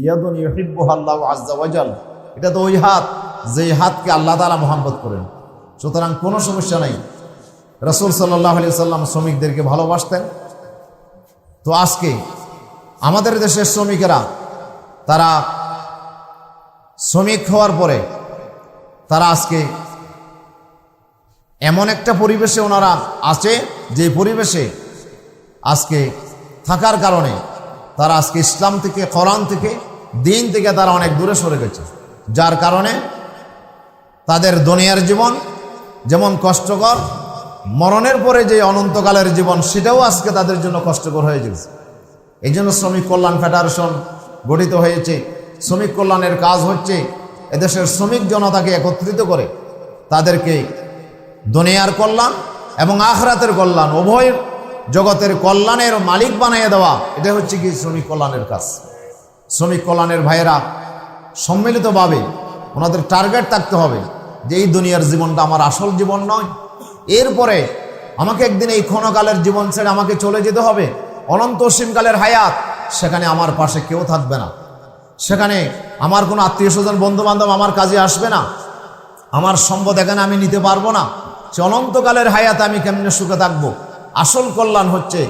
ইয়াদুন ইউহিব্বু আল্লাহ আজ্জা usual. এটা তো ওই হাত, যেই হাতকে আল্লাহ তাআলা মোহাম্মত করেন। সুতরাং কোনো সমস্যা নাই। রসুল সাল্লাহ আলি সাল্লাম শ্রমিকদেরকে ভালোবাসতেন। তো আজকে আমাদের দেশের শ্রমিকেরা, তারা শ্রমিক হওয়ার পরে তারা আজকে এমন একটা পরিবেশে ওনারা আছে, যে পরিবেশে আজকে থাকার কারণে তারা আজকে ইসলাম থেকে, কোরআন থেকে, দিন থেকে তারা অনেক দূরে সরে গেছে। যার কারণে তাদের দুনিয়ার জীবন যেমন কষ্টকর, মরণের পরে যে অনন্তকালের জীবন, সেটাও আজকে তাদের জন্য কষ্টকর হয়ে গেছে। এই জন্য শ্রমিক কল্যাণ ফেডারেশন গঠিত হয়েছে। শ্রমিক কল্যাণের কাজ হচ্ছে এদেশের শ্রমিক জনতাকে একত্রিত করে তাদেরকে দুনিয়ার কল্যাণ এবং আখরাতের কল্যাণ উভয় জগতের কল্যাণের মালিক বানিয়ে দেওয়া এটা হচ্ছে কি শ্রমিক কল্যাণের কাজ। শ্রমিক কল্যাণের ভাইয়েরা, সম্মিলিতভাবে ওনাদের টার্গেট থাকতে হবে যে এই দুনিয়ার জীবনটা আমার আসল জীবন নয়। এরপরে আমাকে একদিন এই ক্ষণকালের জীবন ছেড়ে আমাকে চলে যেতে হবে। অনন্ত অসীমকালের হায়াত, সেখানে আমার পাশে কেউ থাকবে না। সেখানে আমার কোনো আত্মীয় স্বজন বন্ধু বান্ধব আমার কাজে আসবে না। আমার সম্পদ এখানে আমি নিতে পারব না। সে অনন্তকালের হায়াত আমি কেমনে সুখে থাকব? আসল কল্যাণ হচ্ছে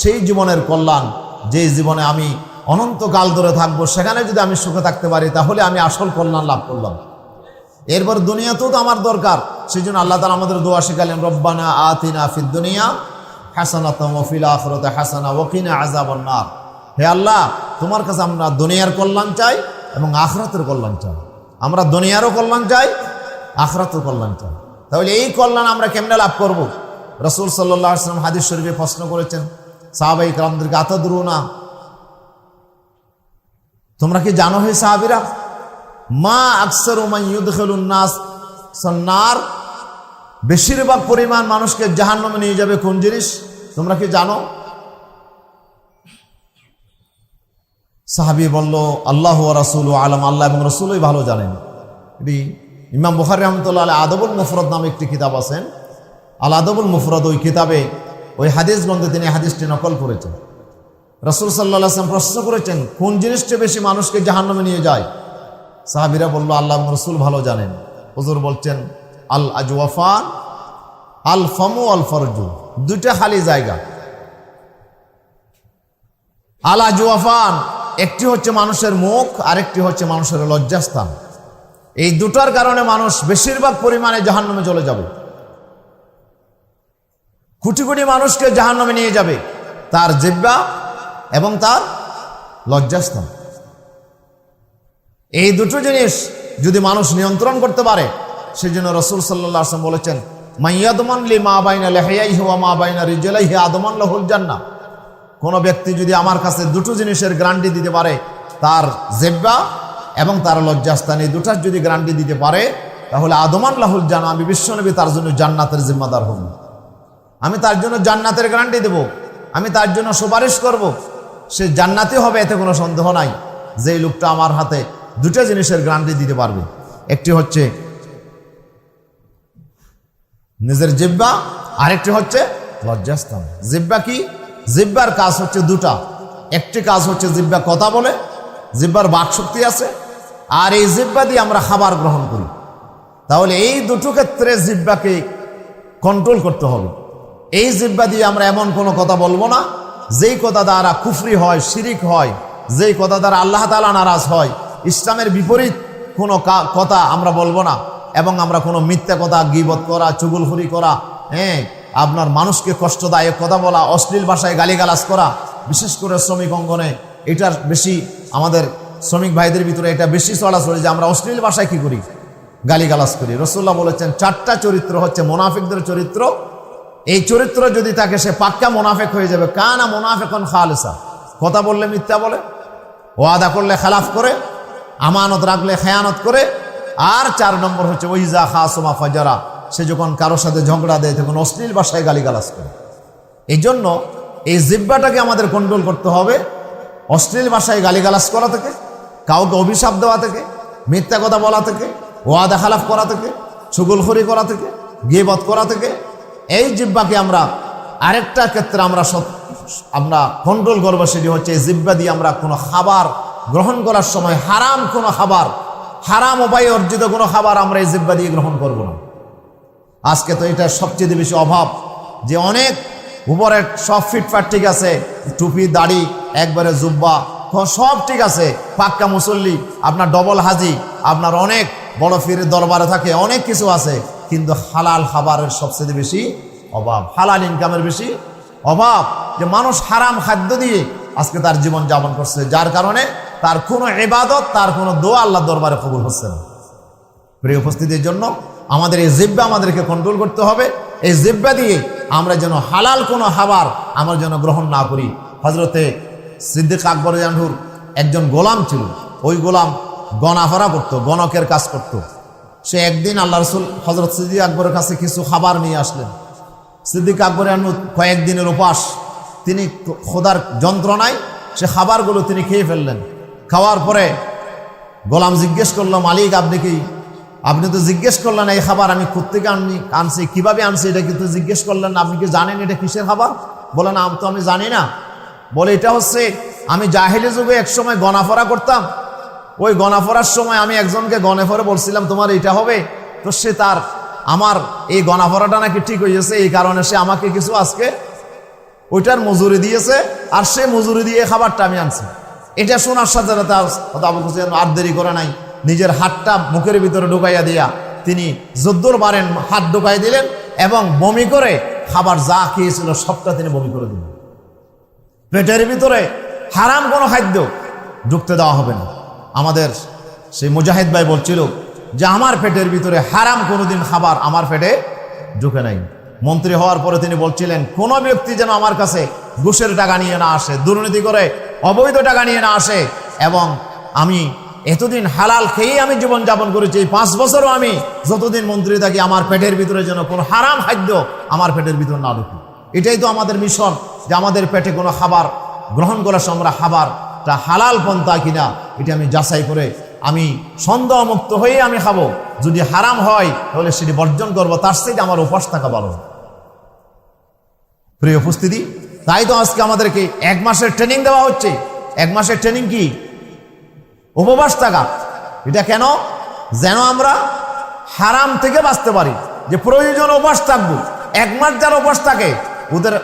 সেই জীবনের কল্যাণ, যে জীবনে আমি অনন্তকাল ধরে থাকব, সেখানে যদি আমি সুখে থাকতে পারি, তাহলে আমি আসল কল্যাণ লাভ করলাম। এরপর দুনিয়াতেও তো আমার দরকার সেই জন্য আল্লাহ তালা আমাদের দোয়া শিখালেন, রব্বানা আতিনা ফিদ দুনিয়া হাসানা তমফিল আখরতে হাসানা ওকিনা আজাবন্নার হে আল্লাহ, তোমার কাছে আমরা দুনিয়ার কল্যাণ চাই এবং আখরাতের কল্যাণ চাই। আমরা দুনিয়ারও কল্যাণ চাই, আখরাতের কল্যাণ চাই। তাহলে এই কল্যাণ আমরা কেমনে লাভ করব? রসুল সাল্লাহ আসলাম হাদিস শরীফে প্রশ্ন করেছেন, সাহাবাই কালামদেরকে আতদ্রু না তোমরা কি জানো হে সাহাবিরা? মা আকসর নাস। সন্নার বেশিরভাগ পরিমাণ মানুষকে জাহান্নামে নিয়ে যাবে কোন জিনিস? তোমরা কি জানো? সাহাবি বলল, আল্লাহ রাসুল আলম। আল্লাহ এবং রসুলই ভালো জানেন। এটি ইমাম বুখারি রহমতুল্লাহ আলী আদবুল মুফরদ নামে একটি কিতাব আছেন। আল আদবুল মুফরদ ওই কিতাবে, ওই হাদিস গ্রন্থে তিনি হাদিসটি নকল করেছেন। রসুল সাল্লাহ আসলাম প্রশ্ন করেছেন, কোন জিনিসটি বেশি মানুষকে জাহান্নামে নিয়ে যায়? সাহাবিরা বলল, আল্লাহ রসুল ভালো জানেন। হুজুর বলছেন, আল আজওয়াফান আল ফমু, আল ফরজু, দুইটা খালি জায়গা। আল আজওয়াফান একটি হচ্ছে মানুষের মুখ, আরেকটি হচ্ছে মানুষের লজ্জাস্থান। এই দুটার কারণে মানুষ বেশিরভাগ পরিমাণে জাহান্নামে চলে যাবে। কোটি কোটি মানুষকে জাহান্নামে নিয়ে যাবে। তার জিব্বা এবং তার লজ্জাস্থান। এই দুটো জিনিস যদি মানুষ নিয়ন্ত্রণ করতে পারে সেই জন্য রসুল সাল্লাহ আসলাম বলেছেন মাইয়াদমান লি মা বাইনা লেহাই হুয়া মা বাইনা রিজলাই হে আদমান লহুল জান্না কোনো ব্যক্তি যদি আমার কাছে দুটো জিনিসের গ্যারান্টি দিতে পারে, তার জেব্বা এবং তার লজ্জাস্থান, এই দুটার যদি গ্যারান্টি দিতে পারে, তাহলে আদমান লাহুল জানা আমি বিশ্বনবী তার জন্য জান্নাতের জিম্মাদার হব। আমি তার জন্য জান্নাতের গ্যারান্টি দেব। আমি তার জন্য সুপারিশ করব। সে জান্নাতি হবে, এতে কোনো সন্দেহ নাই। যেই লোকটা আমার হাতে দুটো জিনিসের গ্যারান্টি দিতে পারবে। একটি হচ্ছে নিজের জিব্বা আরেকটি হচ্ছে লজ্জাস্থান। জিব্বা কি? জিব্বার কাজ হচ্ছে দুটা। একটি কাজ হচ্ছে জিব্বা কথা বলে জিব্বার বাকশক্তি আছে, আর এই জিব্বা দিয়ে আমরা খাবার গ্রহণ করি। তাহলে এই দুটো ক্ষেত্রে জিব্বাকে কন্ট্রোল করতে হবে। এই জিব্বা দিয়ে আমরা এমন কোনো কথা বলব না। যেই কথা দ্বারা কুফরি হয়, শিরিক হয়, যেই কথা দ্বারা আল্লাহ তালা নারাজ হয়, ইসলামের বিপরীত কোনো কথা আমরা বলব না। এবং আমরা কোনো মিথ্যা কথা, গিবত করা, চুগুলখুরি করা হ্যাঁ আপনার মানুষকে কষ্টদায়ক কথা বলা, অশ্লীল ভাষায় গালিগালাজ করা, বিশেষ করে শ্রমিক অঙ্গনে এটার বেশি আমাদের শ্রমিক ভাইদের ভিতরে এটা বেশি চলাচল যে আমরা অশ্লীল ভাষায় কি করি? গালিগালাজ করি। রসুল্লাহ বলেছেন, চারটা চরিত্র হচ্ছে মোনাফিকদের চরিত্র এই চরিত্র যদি থাকে সে পাক্কা মোনাফেক হয়ে যাবে, কানা মোনাফেকন খালেসা। কথা বললে মিথ্যা বলে, ওয়াদা করলে খেলাফ করে, আমানত রাখলে খেয়ানত করে, আর চার নম্বর হচ্ছে, ওইজা খাসমা ফাজারা, সে যখন কারোর সাথে ঝগড়া দেয়, তখন অশ্লীল ভাষায় গালিগালাজ করে। এই জন্য এই জিব্বাটাকে আমাদের কন্ট্রোল করতে হবে, অশ্লীল ভাষায় গালিগালাজ করা থেকে, কাউকে অভিশাপ দেওয়া থেকে, মিথ্যা কথা বলা থেকে, ওয়াদা খালাফ করা থেকে ছুগুলখড়ি করা থেকে, গিবত করা থেকে এই জিব্বাকে আমরা, আরেকটা ক্ষেত্রে আমরা সব, আমরা কন্ট্রোল করব সেটি হচ্ছে জিব্বা দিয়ে আমরা কোনো খাবার গ্রহণ করার সময়, হারাম কোনো খাবার, হারাম উপায়ে অর্জিত কোনো খাবার আমরা এই জিব্বা দিয়ে গ্রহণ করব না। আজকে তো এটা সবচেয়ে বেশি অভাব যে অনেক উপরে সব ফিটফাট ঠিক আছে, টুপি, দাড়ি, একবারে জুব্বা সব ঠিক আছে, পাক্কা মুসল্লি, আপনার ডবল হাজি, আপনার অনেক বড় ফিরের দরবারে থাকে, অনেক কিছু আছে। কিন্তু হালাল খাবারের সবচেয়ে বেশি অভাব। হালাল ইনকামের বেশি অভাব। যে মানুষ হারাম খাদ্য দিয়ে আজকে তার জীবন যাপন করছে, যার কারণে তার কোনো এবাদত তার কোনো দোয়া আল্লাহ দরবারে কবুল হচ্ছে না। প্রিয় উপস্থিতির জন্য আমাদের এই জিব্বা আমাদেরকে কন্ট্রোল করতে হবে। এই জিব্বা দিয়ে আমরা যেন হালাল কোনো খাবার আমরা যেন গ্রহণ না করি। হজরতে সিদ্দিক আকবর জানহুর একজন গোলাম ছিল। ওই গোলাম গণাফরা করতো, গণকের কাজ করত। সে একদিন আল্লাহ রসুল হজরত সিদ্দিক আকবরের কাছে কিছু খাবার নিয়ে আসলেন। সিদ্দিক আকবর কয়েকদিনের উপাস তিনি খোদার যন্ত্রণায় সে খাবারগুলো তিনি খেয়ে ফেললেন। খাওয়ার পরে গোলাম জিজ্ঞেস করল মালিক আপনি কি আপনি তো জিজ্ঞেস করলেন এই খাবার আমি কোথেকে আনি আনছি কীভাবে আনছি এটা কিন্তু জিজ্ঞেস করলেন না, আপনি কি জানেন এটা কিসের খাবার? বলেন আমি তো আমি জানি না। বলে এটা হচ্ছে আমি জাহিলি যুগে একসময় গণাফরা করতাম ওই গণাফরার সময় আমি একজনকে গণাফরে বলছিলাম, তোমার এটা হবে? তো সে তার, আমার এই গণাফরাটা নাকি ঠিক হয়েছে এই কারণে সে আমাকে কিছু আজকে ওইটার মজুরি দিয়েছে, আর সে মজুরি দিয়ে খাবারটা আমি আনছি। এটা শোনার সাথে সাথে আবু আর দেরি করে নাই, নিজের হাতটা মুখের ভিতরে ঢুকাইয়া দিয়া তিনি যদ্দুর বারেন হাত ঢুকাই দিলেন এবং বমি করে খাবার যা খেয়েছিল সবটা তিনি বমি করে দিলেন। পেটের ভিতরে হারাম কোনো খাদ্য ঢুকতে দেওয়া হবে না। আমাদের সেই মুজাহিদ ভাই বলছিল যে, আমার পেটের ভিতরে হারাম কোনোদিন খাবার আমার পেটে ঢুকে নাই। মন্ত্রী হওয়ার পরে তিনি বলছিলেন, কোনো ব্যক্তি যেন আমার কাছে ঘুষের টাকা নিয়ে না আসে, দুর্নীতি করে, অবৈধ টাকা নিয়ে না আসে এবং আমি এতদিন হালাল খেয়েই আমি জীবন যাপন করেছি, এই পাঁচ বছরও আমি যতদিন মন্ত্রী থাকি, আমার পেটের ভিতরে যেন কোনো হারাম খাদ্য আমার পেটের ভিতরে না ঢুকে। এটাই তো আমাদের মিশন যে, আমাদের পেটে কোনো খাবার গ্রহণ করার সময় আমরা খাবারটা হালাল পন্থা কিনা, এটা আমি যাচাই করে আমি সন্দেহমুক্ত হয়ে আমি খাব। যদি হারাম হয়, তাহলে সেটি বর্জন করব, তার সাথে আমার উপাস থাকা ভালো। প্রিয় উপস্থিতি, তাই তো আজকে আমাদেরকে এক মাসের ট্রেনিং দেওয়া হচ্ছে। এক মাসের ট্রেনিং কি? উপবাস থাকা। এটা কেন? যেন আমরা হারাম থেকে বাঁচতে পারি। যে প্রয়োজন উপাস থাকব, এক মাস যার উপাস থাকে, ওদের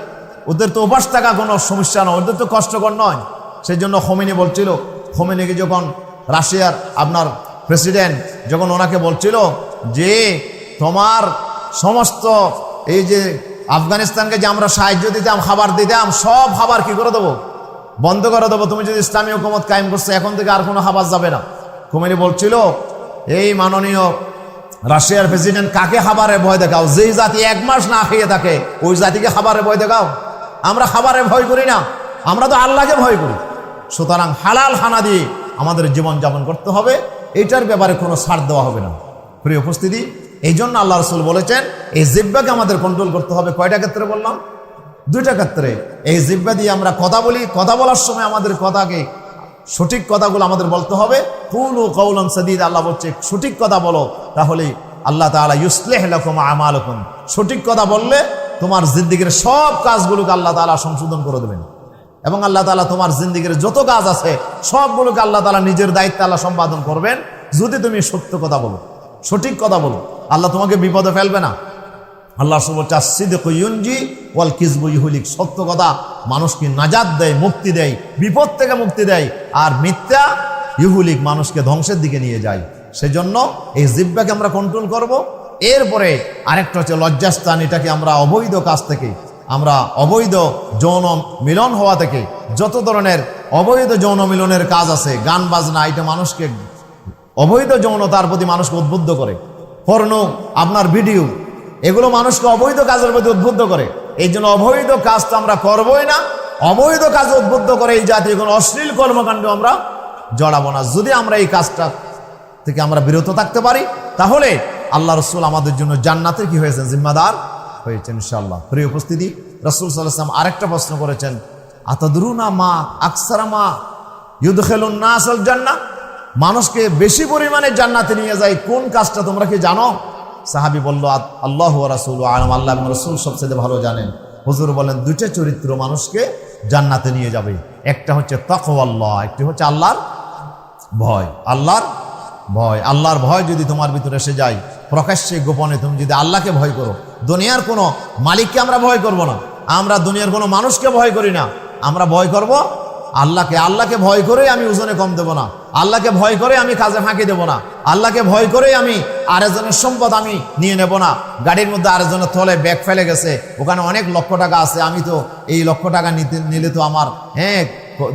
ওদের তো উপাস থাকা কোনো সমস্যা নয়, ওদের তো কষ্টকর নয়। সেই জন্য খমিনি বলছিল খমিনিকে যখন রাশিয়ার আপনার প্রেসিডেন্ট যখন ওনাকে বলছিল যে তোমার সমস্ত এই যে আফগানিস্তানকে যে আমরা সাহায্য দিতাম, খাবার দিতাম, সব খাবার কি করে দেবো? বন্ধ করে দেবো। তুমি যদি ইসলামী হুকুমত কায়েম করছ, এখন থেকে আর কোনো খাবার যাবে না। কুমেরি বলছিল, এই মাননীয় রাশিয়ার প্রেসিডেন্ট কাকে খাবারে ভয় দেখাও? যেই জাতি এক মাস না খেয়ে থাকে, ওই জাতিকে খাবারে ভয় দেখাও। আমরা খাবারে ভয় করি না। আমরা তো আল্লাহকে ভয় করি। সুতরাং হালাল হানা দিয়ে আমাদের জীবন যাপন করতে হবে। এটার ব্যাপারে কোনো ছাড় দেওয়া হবে না। প্রিয় উপস্থিতি, এই জন্য আল্লাহ রসুল বলেছেন, এই জিব্বাকে আমাদের কন্ট্রোল করতে হবে। কয়টা ক্ষেত্রে বললাম? দুইটা ক্ষেত্রে। এই জিব্বা দিয়ে আমরা কথা বলি, কথা বলার সময় আমাদের কথাকে, সঠিক কথাগুলো আমাদের বলতে হবে। কুল ও কৌলন সদিদ, আল্লাহ বলছে, সঠিক কথা বলো, তাহলে আল্লাহ তালা ইউসলেহ লকুম আমালকুম। সঠিক কথা বললে তোমার জিন্দিগির সব কাজগুলোকে আল্লাহ তালা সংশোধন করে দেবেন। এবং আল্লাহ তালা তোমার জিন্দিগির যত কাজ আছে, সবগুলোকে আল্লাহ তালা নিজের দায়িত্ব আল্লাহ সম্পাদন করবেন। যদি তুমি সত্য কথা বলো, সঠিক কথা বলো, আল্লাহ তোমাকে বিপদে ফেলবে না। আল্লাহ সিদ্দিকি ওয়াল কিসবু ইহুলিক, সত্য কথা মানুষকে নাজাদ দেয়, মুক্তি দেয়, বিপদ থেকে মুক্তি দেয়, আর মিথ্যা ইহুলিক মানুষকে ধ্বংসের দিকে নিয়ে যায়। সেজন্য এই জিব্বাকে আমরা কন্ট্রোল করব। এরপরে আরেকটা হচ্ছে লজ্জাস্থান, এটাকে আমরা অবৈধ কাজ থেকে আমরা অবৈধ যৌন মিলন হওয়া থেকে যত ধরনের অবৈধ যৌন মিলনের কাজ আছে, গান, বাজনা এটা মানুষকে অবৈধ যৌনতার প্রতি মানুষকে উদ্বুদ্ধ করে। পর্ণ আপনার ভিডিও, এগুলো মানুষকে অবৈধ কাজের প্রতি উদ্বুদ্ধ করে। এই জন্য অবৈধ কাজ তো আমরা করবোই না, অবৈধ কাজ উদ্বুদ্ধ করে এই জাতীয় কোনো অশ্লীল কর্মকাণ্ড আমরা জড়াবো না। যদি আমরা এই কাজটা থেকে আমরা বিরত থাকতে পারি, তাহলে আল্লাহ রসুল আমাদের জন্য জান্নাতের কি হয়েছেন, জিম্মাদার? হয়েছেন ইনশাল্লাহ প্রিয় উপস্থিতি, রসুল সাল্লাহাম আরেকটা প্রশ্ন করেছেন, আতাদরুনা মা আকসারা মা ইউদ খেলুন না আসল জান্না মানুষকে বেশি পরিমাণে জান্নাতে নিয়ে যায়, কোন কাজটা তোমরা কি জানো? সাহাবি বলল আল্লাহ রাসুল আলম। আল্লাহ রসুল সবচেয়ে ভালো জানেন। হুজুর বলেন, দুইটা চরিত্র মানুষকে জান্নাতে নিয়ে যাবে। একটা হচ্ছে তকওয়াল্লাহ, একটি হচ্ছে আল্লাহর ভয়। আল্লাহর ভয়। আল্লাহর ভয় যদি তোমার ভিতরে এসে যায় প্রকাশ্যে গোপনে তুমি যদি আল্লাহকে ভয় করো, দুনিয়ার কোনো মালিককে আমরা ভয় করব না। আমরা দুনিয়ার কোনো মানুষকে ভয় করি না। আমরা ভয় করব আল্লাহকে। আল্লাহকে ভয় করে আমি ওজনে কম দেব না। আল্লাহকে ভয় করে আমি কাজে ফাঁকি দেব না। আল্লাহকে ভয় করে আমি আরেকজনের সম্পদ আমি নিয়ে নেব না। গাড়ির মধ্যে আরেকজনের থলে ব্যাগ ফেলে গেছে। ওখানে অনেক লক্ষ টাকা আছে। আমি তো এই লক্ষ টাকা নিতে নিলে তো আমার হ্যাঁ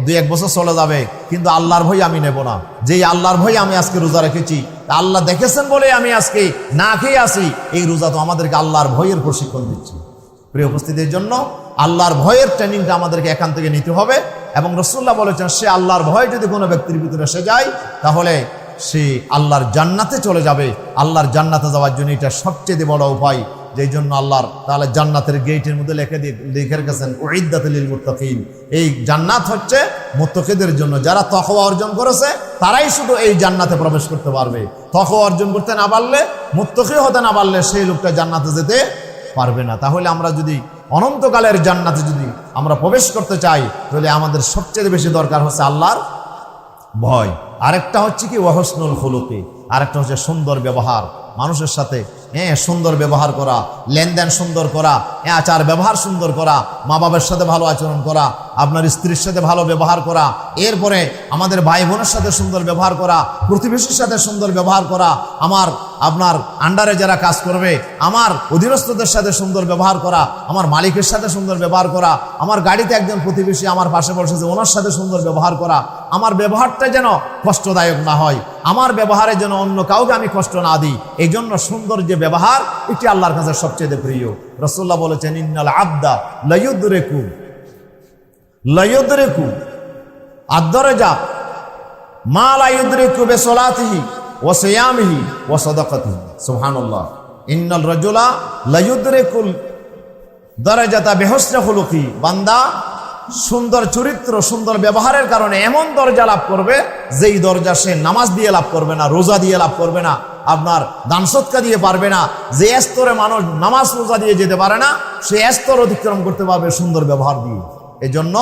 দুই, এক বছর চলে যাবে, কিন্তু আল্লাহর ভয় আমি নেব না। যেই আল্লাহর ভয় আমি আজকে রোজা রেখেছি আল্লাহ দেখেছেন বলে আমি আজকে না খেয়ে আসি এই রোজা তো আমাদেরকে আল্লাহর ভয়ের প্রশিক্ষণ দিচ্ছে। প্রিয় উপস্থিতির জন্য আল্লাহর ভয়ের ট্রেনিংটা আমাদেরকে এখান থেকে নিতে হবে এবং রসুল্লাহ বলেছেন, সে আল্লাহর ভয় যদি কোনো ব্যক্তির ভিতরে এসে যায়, তাহলে সে আল্লাহর জান্নাতে চলে যাবে। আল্লাহর জান্নাতে যাওয়ার জন্য এটা সবচেয়ে বড় উপায়। যেই জন্য আল্লাহর তাহলে জান্নাতের গেটের মধ্যে লেখে দিয়ে লিখে রেখেছেন ওইদাতুল মুত্তাকিন এই জান্নাত হচ্ছে মুত্তাকিদের জন্য। যারা তকওয়া অর্জন করেছে, তারাই শুধু এই জান্নাতে প্রবেশ করতে পারবে। তকওয়া অর্জন করতে না পারলে, মুত্তাকি হতে না পারলে সেই লোকটা জান্নাতে যেতে পারবে না। তাহলে আমরা যদি অনন্তকালের জান্নাতে যদি আমরা প্রবেশ করতে চাই, তাহলে আমাদের সবচেয়ে বেশি দরকার হচ্ছে আল্লাহর ভয়। আরেকটা হচ্ছে কি, ওয়াহসনুল খুলুকি। আরেকটা হচ্ছে সুন্দর ব্যবহার। মানুষের সাথে হ্যাঁ সুন্দর ব্যবহার করা, লেনদেন সুন্দর করা হ্যাঁ আচার ব্যবহার সুন্দর করা মা বাবার সাথে ভালো আচরণ করা, আপনার স্ত্রীর সাথে ভালো ব্যবহার করা, এরপরে আমাদের ভাই বোনের সাথে সুন্দর ব্যবহার করা, প্রতিবেশীর সাথে সুন্দর ব্যবহার করা, আমার, আপনার আন্ডারে যারা কাজ করবে, আমার অধীনস্থদের সাথে সুন্দর ব্যবহার করা, আমার মালিকের সাথে সুন্দর ব্যবহার করা, আমার গাড়িতে একজন প্রতিবেশী আমার পাশে বসেছে ওনার সাথে সুন্দর ব্যবহার করা, আমার ব্যবহারটা যেন কষ্টদায়ক না হয়, আমার ব্যবহারে জন্য অন্য কাউকে আমি কষ্ট না দিই। এই জন্য সুন্দর যে ব্যবহার, এটি আল্লাহর কাছে সবচেয়ে প্রিয়। রসুল্লাহ বলেছেন, ইন্নাল আবদা লয়ুদ্রেকু লয়ুদ্রেকু আদরে যা মা লাইদ্রিকু বেসলাতিহি ও সিয়ামিহি ও সদকাতিহি। সুবহানাল্লাহ। ইন্নাল রাজুলা লাইদ্রিকুল দরজাতা বেহসনে হলুকি বান্দা সুন্দর চরিত্র, সুন্দর ব্যবহারের কারণে এমন দরজা লাভ করবে, যেই দরজা সে নামাজ দিয়ে লাভ করবে না, রোজা দিয়ে লাভ করবে না, আপনার দান সৎকা দিয়ে পারবে না, যে স্তরে মানুষ নামাজ, রোজা দিয়ে যেতে পারে না, সে স্তর অতিক্রম করতে পারবে সুন্দর ব্যবহার দিয়ে। এজন্য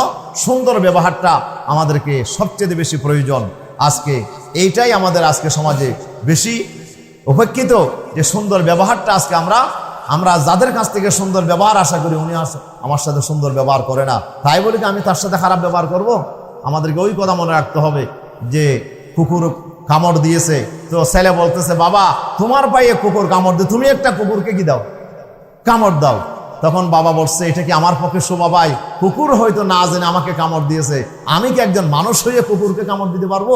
সুন্দর ব্যবহারটা আমাদেরকে সবচেয়ে বেশি প্রয়োজন। আজকে এইটাই আমাদের আজকে সমাজে বেশি উপেক্ষিত যে সুন্দর ব্যবহারটা আজকে আমরা আমরা যাদের কাছ থেকে সুন্দর ব্যবহার আশা করি উনি আমার সাথে সুন্দর ব্যবহার করে না। তাই বলি কি, আমি তার সাথে খারাপ ব্যবহার করব? আমাদেরকে ওই কথা মনে রাখতে হবে যে কুকুর কামড় দিয়েছে। তো ছেলে বলতেছে, বাবা, তোমার পায়ে কুকুর কামড় দিয়ে তুমি একটা কুকুরকে কি দাও? কামড় দাও। তখন বাবা বলছে, এটা কি আমার পক্ষে শোভা পায়? কুকুর হয়তো না জেনে আমাকে কামড় দিয়েছে। আমি কি একজন মানুষ হয়ে কুকুরকে কামড় দিতে পারব?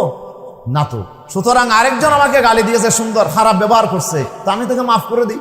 না তো। সুতরাং আরেকজন আমাকে গালি দিয়েছে, সুন্দর, খারাপ ব্যবহার করছে। তা আমি তাকে মাফ করে দিই।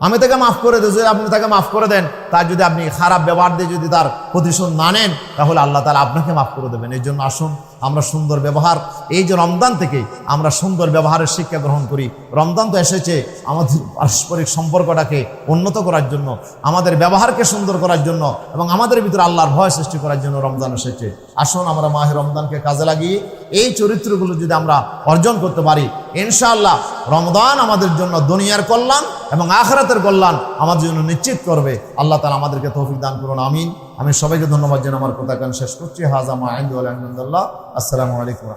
আমি তাকে মাফ করে দিই, যদি আপনি তাকে মাফ করে দেন, তার যদি আপনি খারাপ ব্যবহার দিয়ে যদি তার প্রতিশোধ না নেন, তাহলে আল্লাহ তালা আপনাকে মাফ করে দেবেন। এই জন্য আসুন, আমরা সুন্দর ব্যবহার, এই যে রমদান থেকে আমরা সুন্দর ব্যবহারের শিক্ষা গ্রহণ করি। রমদান তো এসেছে আমাদের পারস্পরিক সম্পর্কটাকে উন্নত করার জন্য, আমাদের ব্যবহারকে সুন্দর করার জন্য, এবং আমাদের ভিতরে আল্লাহর ভয় সৃষ্টি করার জন্য রমজান এসেছে। আসুন, আমরা মাহে রমজানকে কাজে লাগিয়ে এই চরিত্রগুলো যদি আমরা অর্জন করতে পারি, ইনশাআল্লাহ রমদান আমাদের জন্য দুনিয়ার কল্যাণ এবং আখরাতের কল্যাণ আমাদের জন্য নিশ্চিত করবে। আল্লাহ তালা আমাদেরকে তৌফিক দান করুন, আমিন। আমি সবাইকে ধন্যবাদ জানাই, আমার কথা কান শেষ করছি। হাজামা আইন্দুল্লাহ আসসালামু আলাইকুম